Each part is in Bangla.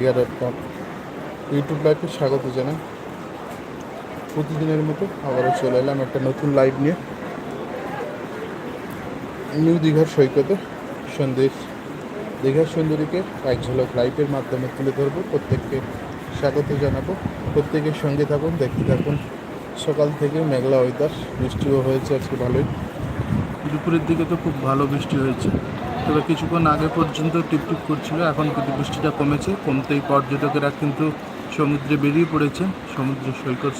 ইউটিউব লাইভে স্বাগত জানাই। প্রতিদিনের মতো আবারও চলে এলাম একটা নতুন লাইভ নিয়ে। নিউ দীঘার সৈকতে, সন্দেশ। দীঘার সুন্দরীকে এক ঝলক লাইভের মাধ্যমে তুলে ধরবো। প্রত্যেককে স্বাগত জানাব। প্রত্যেকের সঙ্গে থাকুন, দেখতে থাকুন। সকাল থেকে মেঘলা ওয়েদার বৃষ্টিও হয়েছে, আজকে ভালোই। দুপুরের দিকে তো খুব ভালো বৃষ্টি হয়েছে। তবে কিছুক্ষণ আগে পর্যন্ত টিপটিপ করছিল, এখন কিন্তু বৃষ্টিটা কমেছে, কমতেই পর্যটকেরা কিন্তু সমুদ্রে বেরিয়ে পড়েছে সমুদ্র সৈকত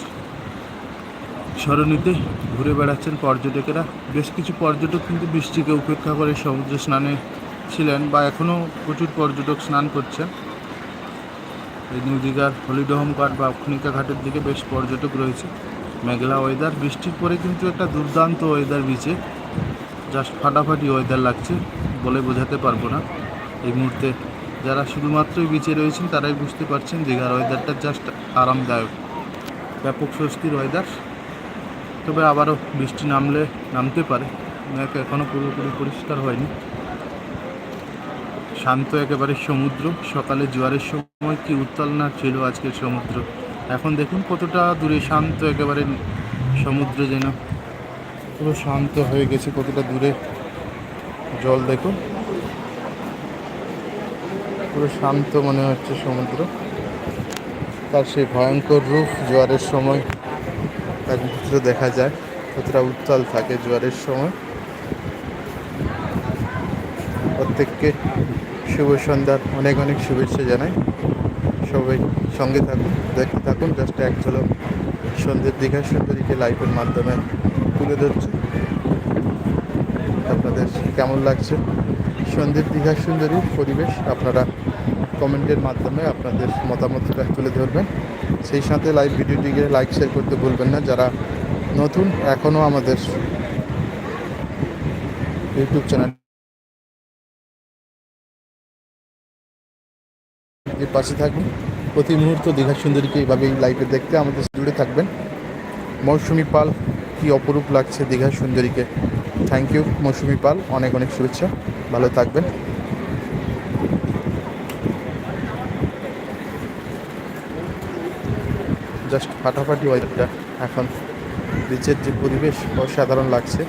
সরণিতে ঘুরে বেড়াচ্ছেন পর্যটকেরা। বেশ কিছু পর্যটক কিন্তু বৃষ্টিকে উপেক্ষা করে সমুদ্রে স্নানে ছিলেন বা এখনও প্রচুর পর্যটক স্নান করছেন। এই নিউ দীঘার হলিডে হোম ঘাট বা অক্ষণিকা ঘাটের দিকে বেশ পর্যটক রয়েছে। মেঘলা ওয়েদার বৃষ্টির পরে কিন্তু একটা দুর্দান্ত ওয়েদার বিচে জাস্ট ফাটাফাটি ওয়েদার লাগছে, বলে বোঝাতে পারব না। এই মুহূর্তে যারা শুধুমাত্রই বিচে রয়েছেন, তারাই বুঝতে পারছেন দীঘার ওয়েদারটা জাস্ট আরামদায়ক। ব্যাপক স্বস্তির ওয়েদার তবে আবারও বৃষ্টি নামলে, নামতে পারে। এখনও পুরোপুরি পরিষ্কার হয়নি। শান্ত একেবারে সমুদ্র। সকালে জোয়ারের সময় কি উত্তালনা ছিল আজকের সমুদ্র? এখন দেখুন কতটা দূরে শান্ত একেবারে সমুদ্র যেন। পুরো শান্ত হয়ে গেছে, কতটা দূরে জল দেখুন। পুরো শান্ত মনে হচ্ছে সমুদ্র। তার সেই ভয়ঙ্কর রূপ জোয়ারের সময় তার ভিতরে দেখা যায়, কতটা উত্তাল থাকে জোয়ারের সময়। প্রত্যেককে শুভ সন্ধ্যার অনেক অনেক শুভেচ্ছা জানাই। সবাই সঙ্গে থাকুন, দেখতে থাকুন। জাস্ট এক ঝলক সন্ধ্যের দীঘা সুন্দরীকে লাইভের মাধ্যমে তুলে ধরছে। আপনাদের কেমন লাগছে? সন্ধ্যের দীঘা সুন্দরীর পরিবেশ আপনারা কমেন্টের মাধ্যমে আপনাদের মতামতটা তুলে ধরবেন। সেই সাথে লাইভ ভিডিওটিকে লাইক শেয়ার করতে ভুলবেন না। যারা নতুন, এখনও আমাদের ইউটিউব চ্যানেল পাশে থাকুন। প্রতি মুহূর্ত দীঘা সুন্দরীকে এইভাবেই লাইভে দেখতে আমাদের জুড়ে থাকবেন। মৌসুমি পাল কি অপরূপ লাগছে Digha সুন্দরীকে। Thank you Mousumi Pal. অনেক অনেক শুভেচ্ছা। ভালো থাকবেন। জাস্ট ফাটাফাটি ওয়েদারটা এখন বিচের যে পরিবেশ, অসাধারণ লাগছে।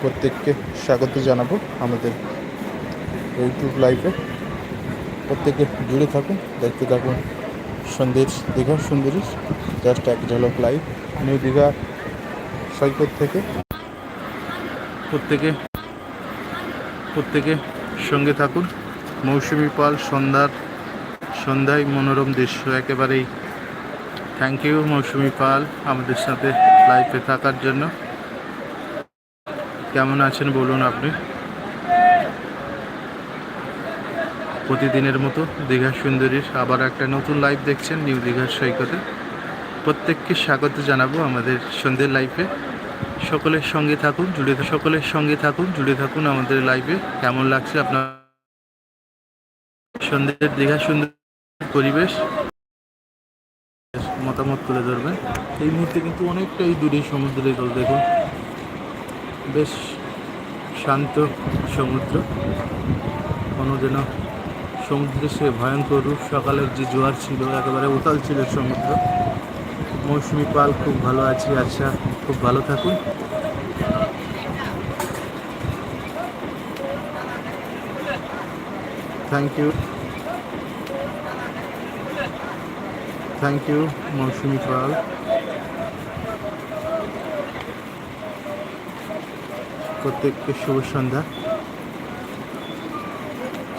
প্রত্যেককে স্বাগত জানাব আমাদের ইউটিউব লাইভে প্রত্যেকে জুড়ে থাকুন, দেখতে থাকুন সন্ধ্যের দীঘা সুন্দরী জাস্ট এক ঝলক লাইভ নিউ দীঘা সৈকত থেকে। প্রত্যেকে প্রত্যেকে সঙ্গে থাকুন। মৌসুমি পাল, সন্ধ্যার, সন্ধ্যায় মনোরম দৃশ্য, একেবারেই থ্যাংক ইউ মৌসুমি পাল আমাদের সাথে লাইফে থাকার জন্য। কেমন আছেন বলুন আপনি? প্রতিদিনের মতো দীঘা সুন্দরীর আবার একটা নতুন লাইভ দেখছেন নিউ দীঘার সৈকতে। প্রত্যেককে স্বাগত জানাব আমাদের সন্ধ্যের লাইফে সকলের সঙ্গে থাকুন, জুড়ে সকলের সঙ্গে থাকুন, জুড়ে থাকুন আমাদের লাইফে কেমন লাগছে আপনার সন্ধ্যের দীঘা সুন্দর পরিবেশ? মতামত তুলে ধরবেন। এই মুহূর্তে কিন্তু অনেকটাই দূরে সমুদ্রের জল, দেখুন। বেশ শান্ত সমুদ্র। কোনো যেন সমুদ্রে সে ভয়ঙ্কর রূপ, সকালের যে জোয়ার ছিল, একেবারে উতাল ছিল সমুদ্র। মৌসুমি পাল খুব ভালো আছি আচ্ছা খুব ভালো থাকুন। Thank you thank you Mousumi Pal. প্রত্যেককে শুভ সন্ধ্যা।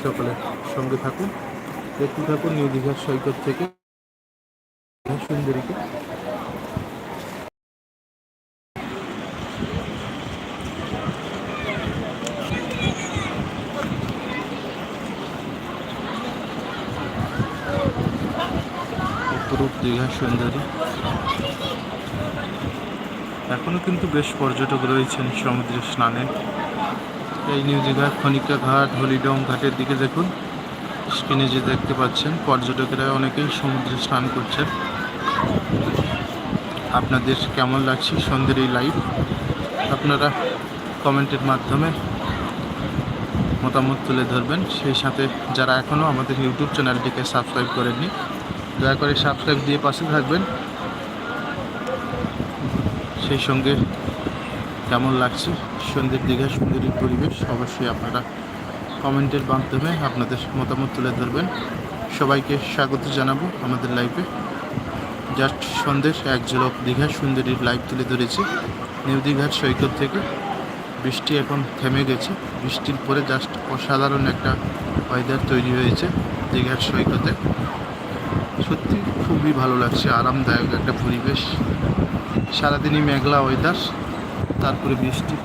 সকলে সঙ্গে থাকুন। দেখতে থাকুন নিউ দীঘার সৈকত থেকে। সুন্দরীকে। অপরূপ দীঘা সুন্দরী। এখনও কিন্তু বেশ পর্যটক রয়েছেন সমুদ্রে স্নানে। এই নিউ দীঘার খনিকা ঘাট হলিডম ঘাটের দিকে দেখুন। স্ক্রিনে যে দেখতে পাচ্ছেন, পর্যটকেরা অনেকেই সমুদ্রে স্নান করছেন। আপনাদের কেমন লাগছে সন্ধ্যের এই লাইভ আপনারা কমেন্টের মাধ্যমে মতামত তুলে ধরবেন। সেই সাথে যারা এখনও আমাদের ইউটিউব চ্যানেলটিকে সাবস্ক্রাইব করেননি, দয়া করে সাবস্ক্রাইব দিয়ে পাশে থাকবেন। সেই সঙ্গে কেমন লাগছে সন্ধ্যের দীঘা সুন্দরী পরিবেশ, অবশ্যই আপনারা কমেন্টের মাধ্যমে আপনাদের মতামত তুলে ধরবেন। সবাইকে স্বাগত জানাব আমাদের লাইভে জাস্ট সন্দেশ এক ঝলক দীঘা সুন্দরীর লাইভ তুলে ধরেছি। নিউ দীঘার সৈকত থেকে বৃষ্টি এখন থেমে গেছে। বৃষ্টির পরে জাস্ট অসাধারণ একটা ওয়েদার তৈরি হয়েছে দীঘার সৈকতে। সত্যি খুবই ভালো লাগছে, আরামদায়ক একটা পরিবেশ। সারাদিনই মেঘলা ওয়েদার তারপরে বৃষ্টি।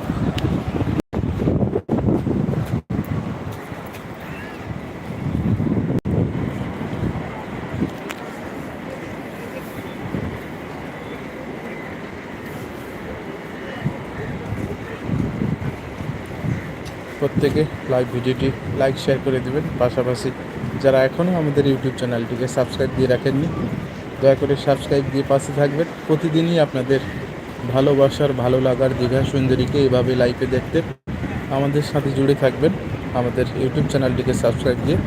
প্রত্যেকে লাইভ ভিডিওটি লাইক শেয়ার করে দেবেন। পাশাপাশি যারা এখনও আমাদের ইউটিউব চ্যানেলটিকে সাবস্ক্রাইব দিয়ে রাখেননি, দয়া করে সাবস্ক্রাইব দিয়ে পাশে থাকবেন। প্রতিদিনই আপনাদের ভালোবাসার, ভালো লাগার, দীঘা সুন্দরীকে এভাবে লাইভে দেখতে আমাদের সাথে জুড়ে থাকবেন। আমাদের ইউটিউব চ্যানেলটিকে সাবস্ক্রাইব দিয়ে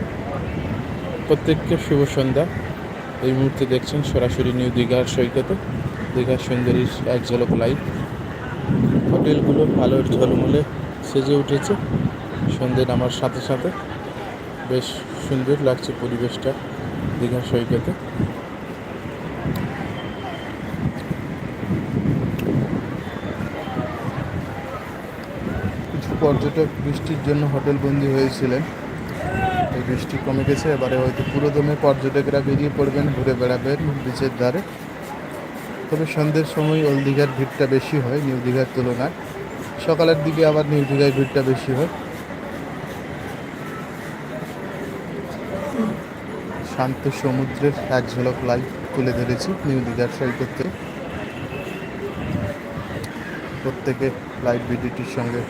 প্রত্যেককে শুভ সন্ধ্যা। এই মুহূর্তে দেখছেন সরাসরি নিউ দীঘার সৈকতে দীঘার সুন্দরীর এক ঝলক লাইভ হোটেলগুলো আলোর ঝলমলে সেজে উঠেছে। সন্ধ্যে নামার সাথে সাথে বেশ সুন্দর লাগছে পরিবেশটা দীঘা সৈকতে। পর্যটক বৃষ্টির জন্য হোটেল বন্দি হয়েছিলেন। এই বৃষ্টি কমে গেছে, এবারে হয়তো পুরোদমে পর্যটকরা বেরিয়ে পড়বেন, ঘুরে বেড়াবেন বিচের ধারে। তবে সন্ধ্যের সময় ওল দীঘার ভিড়টা বেশি হয়, নিউ দীঘার তুলনায়। সকালের দিকে আবার নিউ দীঘায় ভিড়টা বেশি হয়। শান্ত সমুদ্রের এক ঝলক লাইভ তুলে ধরেছি নিউ দীঘার সৈকত। প্রত্যেকে লাইভ ভিডিওটির সঙ্গে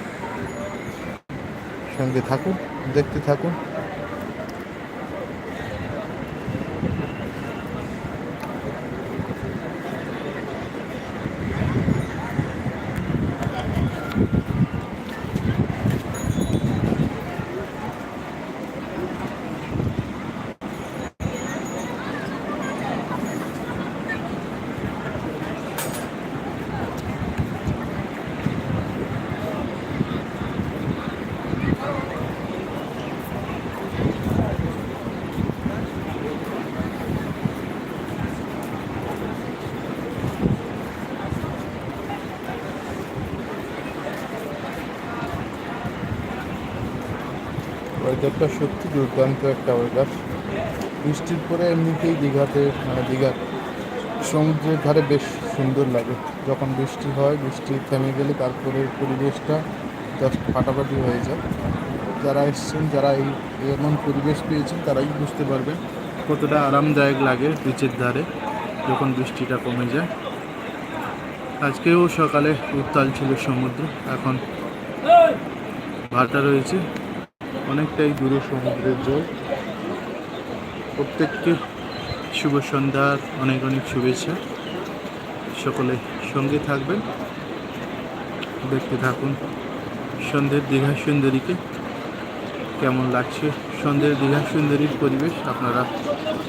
সঙ্গে থাকুন দেখতে থাকুন ওয়েদারটা সত্যি দুর্দান্ত একটা ওয়েদার। বৃষ্টির পরে এমনিতেই দীঘাতে মানে দীঘার সমুদ্রের ধারে বেশ সুন্দর লাগে। যখন বৃষ্টি হয়, বৃষ্টি থেমে গেলে তারপরে পরিবেশটা জাস্ট ফাটাফাটি হয়ে যায়। যারা এসছেন, যারা এই এমন পরিবেশ পেয়েছেন, তারাই বুঝতে পারবেন কতটা আরামদায়ক লাগে বিচের ধারে যখন বৃষ্টিটা কমে যায়। আজকেও সকালে উত্তাল ছিল সমুদ্র, এখন ভাটা রয়েছে। অনেকটাই দূরে সমুদ্রের জল। প্রত্যেককে শুভ সন্ধ্যার অনেক অনেক শুভেচ্ছা। সকলে সঙ্গে থাকবেন। দেখতে থাকুন সন্ধ্যের দীঘা সুন্দরীকে। কেমন লাগছে সন্ধ্যের দীঘা সুন্দরীর পরিবেশ? আপনারা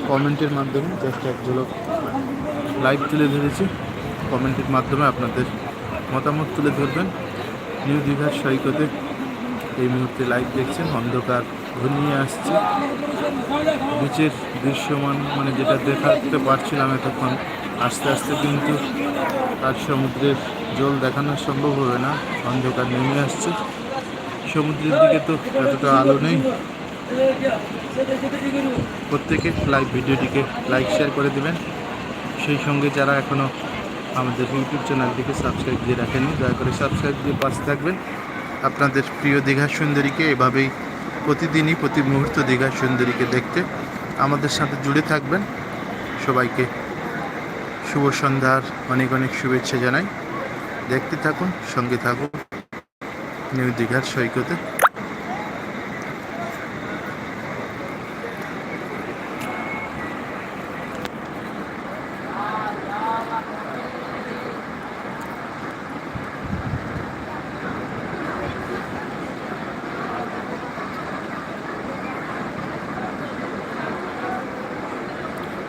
কমেন্টের মাধ্যমে জাস্ট এক ঝলক লাইভ তুলে ধরেছি। কমেন্টের মাধ্যমে আপনাদের মতামত তুলে ধরবেন। নিউ দীঘার সৈকতে এই মুহূর্তে লাইভ দেখছেন, অন্ধকার ঘনিয়ে আসছে। বিচের দৃশ্যমান মানে যেটা দেখাতে পারছিলাম এতক্ষণ, আস্তে আস্তে কিন্তু তার সমুদ্রের জল দেখানো সম্ভব হবে না, অন্ধকার নেমে আসছে। সমুদ্রের দিকে তো এতটা আলো নেই। প্রত্যেকে লাইভ ভিডিওটিকে লাইক শেয়ার করে দেবেন। সেই সঙ্গে যারা এখনও আমাদের ইউটিউব চ্যানেলটিকে সাবস্ক্রাইব দিয়ে রাখেননি, দয়া করে সাবস্ক্রাইব দিয়ে পাশে থাকবেন। আপনাদের প্রিয় দীঘা সুন্দরীকে এভাবেই প্রতিদিনই, প্রতি মুহূর্ত দীঘা সুন্দরীকে দেখতে আমাদের সাথে জুড়ে থাকবেন। সবাইকে শুভ সন্ধ্যার অনেক অনেক শুভেচ্ছা জানাই। দেখতে থাকুন, সঙ্গে থাকুন। নিউ দীঘার সৈকতে।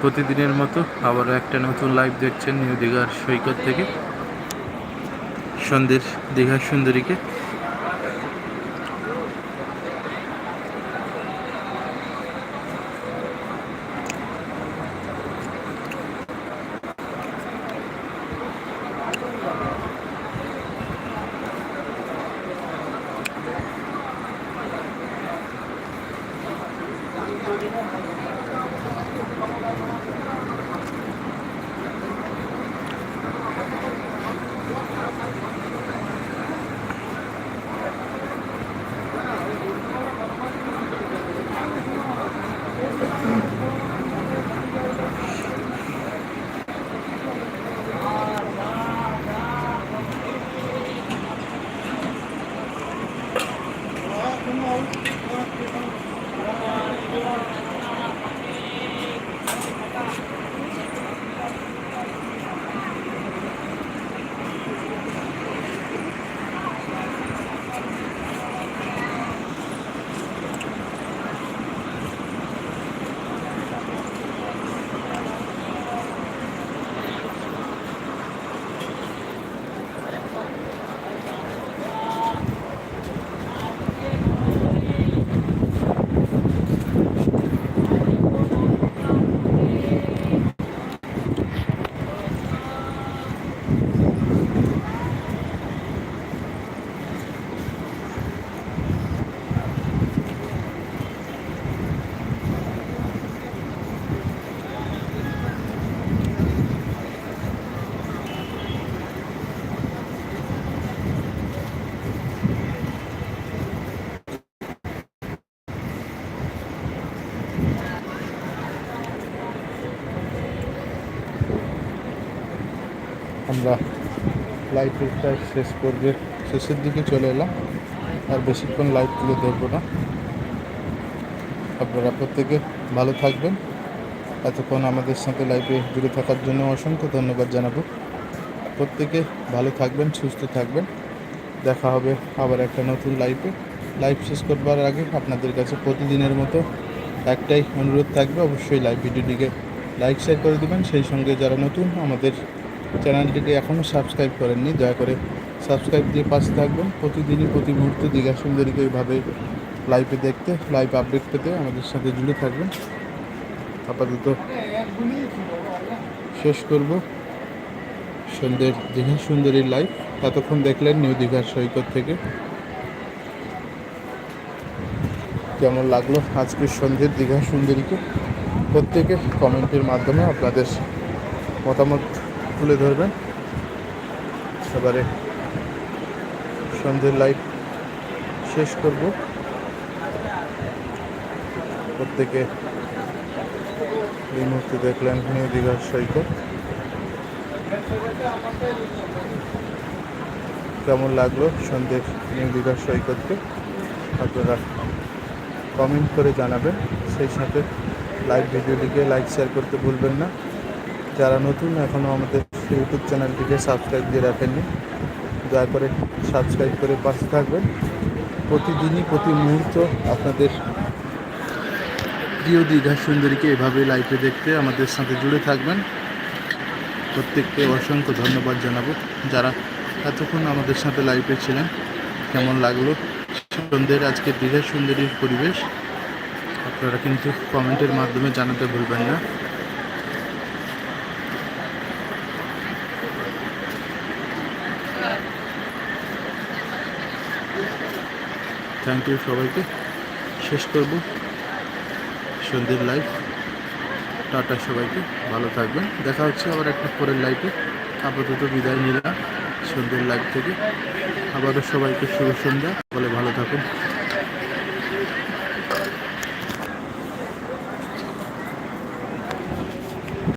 প্রতিদিনের মতো আবারও একটা নতুন লাইভ দেখছেন নিউ দীঘার সৈকত থেকে। সন্ধ্যের দীঘার সুন্দরীকে। আমরা লাইভের প্রায় শেষ করবে। শেষের দিকে চলে এলাম। আর বেশিক্ষণ লাইভ তুলে ধরবো না। আপনারা প্রত্যেকে ভালো থাকবেন। এতক্ষণ আমাদের সাথে লাইভে জুড়ে থাকার জন্য অসংখ্য ধন্যবাদ জানাব। প্রত্যেকে ভালো থাকবেন, সুস্থ থাকবেন। দেখা হবে আবার একটা নতুন লাইভে লাইভ শেষ করবার আগে আপনাদের কাছে প্রতিদিনের মতো একটাই অনুরোধ থাকবে। অবশ্যই লাইভ ভিডিওটিকে লাইক শেয়ার করে দেবেন। সেই সঙ্গে যারা নতুন, আমাদের চ্যানেলটিকে এখনও সাবস্ক্রাইব করেননি, দয়া করে সাবস্ক্রাইব দিয়ে পাশে থাকবেন। প্রতিদিনই, প্রতি মুহূর্তে দীঘা সুন্দরীকে এইভাবে লাইভে দেখতে লাইভ আপডেট পেতে আমাদের সাথে জুড়ে থাকবেন। আপাতত শেষ করব সন্ধ্যের দীঘা সুন্দরীর লাইভ ততক্ষণ দেখলেন নিউ দীঘার সৈকত থেকে। কেমন লাগল আজকের সন্ধ্যের দীঘা সুন্দরীকে? প্রত্যেকে কমেন্টের মাধ্যমে আপনাদের মতামত তুলে ধরবেন। এবারে সন্ধ্যের লাইভ শেষ করব। প্রত্যেকে এই মুহূর্তে দেখলেন নিউ দীঘার সৈকত। কেমন লাগল সন্ধ্যের নিউ দীঘার সৈকতকে? আপনারা কমেন্ট করে জানাবেন। সেই সাথে লাইভ ভিডিওটিকে লাইক শেয়ার করতে ভুলবেন না। যারা নতুন, এখনও আমাদের ইউটিউব চ্যানেলটিকে সাবস্ক্রাইব দিয়ে রাখেননি, দয়া করে সাবস্ক্রাইব করে পাশে থাকবেন। প্রতিদিনই, প্রতি মুহূর্ত আপনাদের প্রিয় দীঘা সুন্দরীকে এভাবে লাইভে দেখতে আমাদের সাথে জুড়ে থাকবেন। প্রত্যেককে অসংখ্য ধন্যবাদ জানাব। যারা এতক্ষণ আমাদের সাথে লাইভে ছিলেন, কেমন লাগল? সন্ধ্যের আজকে দীঘা সুন্দরীর পরিবেশ, আপনারা কিন্তু কমেন্টের মাধ্যমে জানাতে ভুলবেন না। থ্যাংক ইউ সবাইকে। শেষ করব। সন্ধ্যের লাইভ টাটা সবাইকে। ভালো থাকবেন। দেখা হচ্ছে আবার একটা পরের লাইভে আপাতত বিদায় নিলাম সন্ধ্যের লাইভ থেকে। আবারও সবাইকে শুভ সন্ধ্যা। বলে ভালো থাকুন।